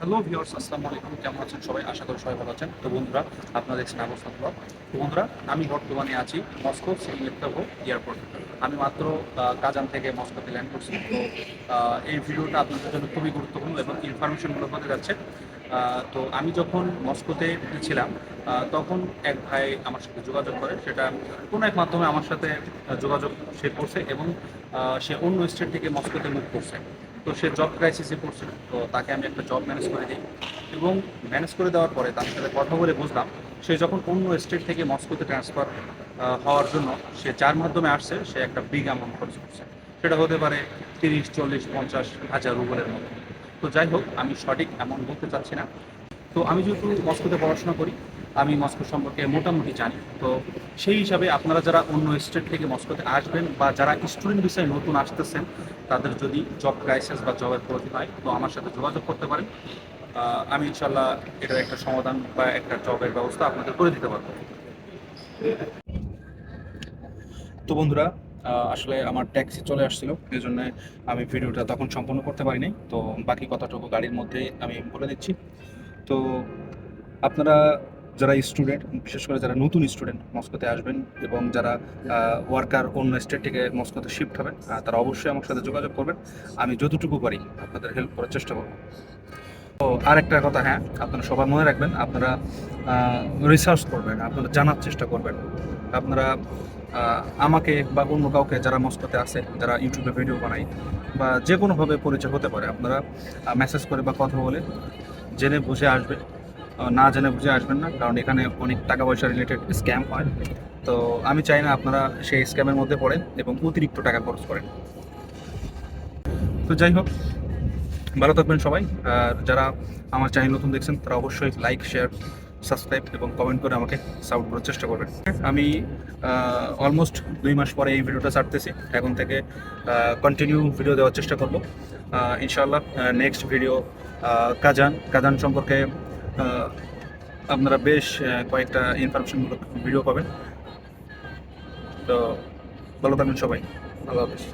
Hello viewers আসসালামু আলাইকুম। কেমন আছেন সবাই? আশা করি সবাই ভালো আছেন। তো বন্ধুরা আপনারা দেখছেন আবস্থান ব্লগ তো বন্ধুরা, আমি বর্তমানে আছি মস্কো সিটি লেপ্তাভো এয়ারপোর্ট আমি মাত্র কাজান থেকে মস্কোতে ল্যান্ড করছি। তো এই ভিডিওটা আপনাদের জন্য খুবই গুরুত্বপূর্ণ এবং ইনফরমেশনমূলক হতে যাচ্ছে। তো আমি যখন মস্কোতে ছিলাম তখন এক ভাই আমার সাথে যোগাযোগ করে। সেটা কোনো এক মাধ্যমে আমার সাথে যোগাযোগ সে করছে এবং সে অন্য স্টেট থেকে মস্কোতে মুভ করছে। তো সে জব ক্রাইসিসে পড়ছিল তো তাকে আমি একটা জব ম্যানেজ করে দিই। এবং ম্যানেজ করে দেওয়ার পরে তার সাথে কথা বলে বুঝলাম, সে যখন অন্য স্টেট থেকে মস্কোতে ট্রান্সফার হওয়ার জন্য সে যার মাধ্যমে আসছে, সে একটা বিগ অ্যামাউন্ট খরচ করছে। সেটা হতে পারে তিরিশ, চল্লিশ, পঞ্চাশ হাজার রুবলের মতো। তো যাই হোক, আমি সঠিক অ্যামাউন্ট বলতে চাচ্ছি না। তো আমি যেহেতু মস্কোতে পড়াশোনা করি, আমি মস্কো সম্পর্কে মোটামুটি জানি। তো সেই হিসাবে আপনারা যারা অন্য স্টেট থেকে মস্কোতে আসবেন বা যারা স্টুডেন্ট বিষয়ে নতুন আসতেছেন, তাদের যদি জব ক্রাইসিস বা জবের প্রয়োজন হয়, তো আমার সাথে যোগাযোগ করতে পারেন। আমি ইনশাল্লাহ এটার একটা সমাধান বা একটা জবের ব্যবস্থা আপনাদের করে দিতে পারব। তো বন্ধুরা আসলে আমার ট্যাক্সি চলে আসছিল এই জন্য আমি ভিডিওটা তখন সম্পূর্ণ করতে পারিনি। তো বাকি কথাটুকু গাড়ির মধ্যে আমি বলে দিচ্ছি। তো আপনারা যারা স্টুডেন্ট বিশেষ করে যারা নতুন স্টুডেন্ট মস্কোতে আসবেন এবং যারা ওয়ার্কার অন্য স্টেট থেকে মস্কোতে শিফট হবেন তারা অবশ্যই আমার সাথে যোগাযোগ করবেন। আমি যতটুকু পারি আপনাদের হেল্প করার চেষ্টা করব। তো আর একটা কথা হ্যাঁ আপনারা সবাই মনে রাখবেন, আপনারা রিসার্চ করবেন, আপনারা জানার চেষ্টা করবেন। আপনারা আমাকে বা অন্য কাউকে যারা মস্কোতে আছে, যারা ইউটিউবে ভিডিও বানায় বা যে কোনোভাবে পরিচয় হতে পারে, আপনারা মেসেজ করে বা কথা বলে জেনে বুঝে আসবেন না জেনে বুঝে আসবেন না, কারণ এখানে অনেক টাকা পয়সা রিলেটেড স্ক্যাম হয়। তো আমি চাই না আপনারা সেই স্ক্যামের মধ্যে পড়েন এবং অতিরিক্ত টাকা খরচ করেন। তো যাই হোক, ভালো থাকবেন সবাই। আর যারা আমার চ্যানেল নতুন দেখছেন, তারা অবশ্যই লাইক শেয়ার সাবস্ক্রাইব এবং কমেন্ট করে আমাকে সাপোর্ট করার চেষ্টা করবেন। আমি অলমোস্ট দুই মাস পরে এই ভিডিওটা ছাড়তেছি। এখন থেকে কন্টিনিউ ভিডিও দেওয়ার চেষ্টা করব। ইনশাআল্লাহ নেক্সট ভিডিও কাজান। কাজান সম্পর্কে আপনারা বেশ কয়েকটা ইনফরমেশনমূলক ভিডিও পাবেন। তো, ভালো থাকবেন সবাই। আল্লাহ হাফিজ।